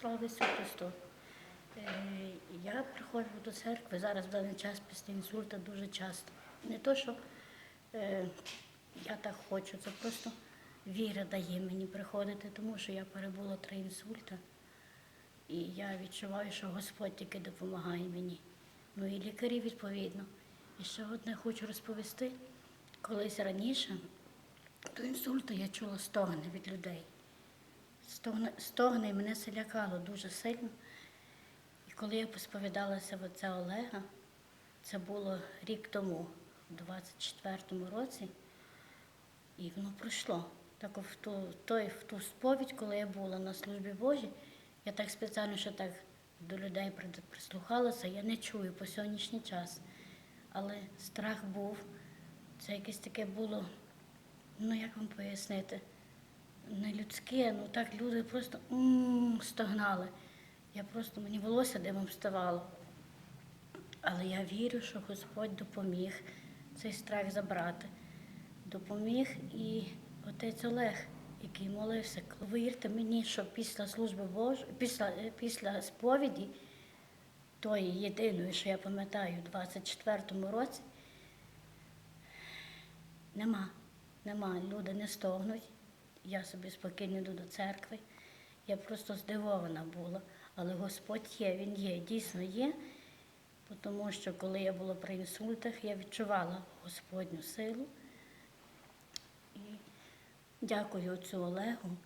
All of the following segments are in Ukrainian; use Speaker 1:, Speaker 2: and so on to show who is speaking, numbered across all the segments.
Speaker 1: Слава Ісусу Христу. Е, Я приходжу до церкви зараз в даний час після інсульта дуже часто. Не то, що е, я так хочу, це просто віра дає мені приходити, тому що я перебула три інсульта. І я відчуваю, що Господь тільки допомагає мені. Ну і лікарі відповідно. І ще одне хочу розповісти. Колись раніше до інсульту я чула стогни від людей. Стогни і мене це лякало дуже сильно. І коли я посповідалася в отця Олега, це було рік тому, у 24-му році, і воно пройшло. Так в ту, той, в ту сповідь, коли я була на службі Божій, я так спеціально ще так до людей прислухалася, я не чую по сьогоднішній час. Але страх був, це якесь таке було, ну як вам пояснити, не людське, ну так люди просто стогнали. Я просто мені волосся димом вставало. Але я вірю, що Господь допоміг цей страх забрати. Допоміг і отець Олег, який молився. Вірте мені, що після служби Божої, після, е, після сповіді, тої єдиної, що я пам'ятаю, у 24-му році, нема, нема. Люди не стогнуть. Я собі спокійно йду до церкви. Я просто здивована була. Але Господь є, Він є, дійсно є. Тому що коли я була при інсультах, я відчувала Господню силу. І дякую отцю Олегу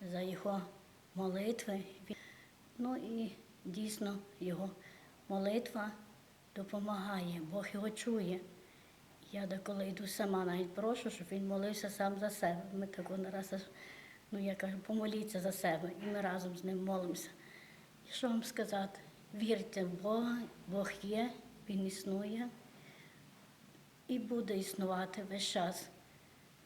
Speaker 1: за його молитви. Ну і дійсно його молитва допомагає, Бог його чує. Я деколи йду сама, навіть прошу, щоб він молився сам за себе. Ми так один раз, ну я кажу, помоліться за себе, і ми разом з ним молимося. І що вам сказати? Вірте в Бога, Бог є, Він існує і буде існувати весь час.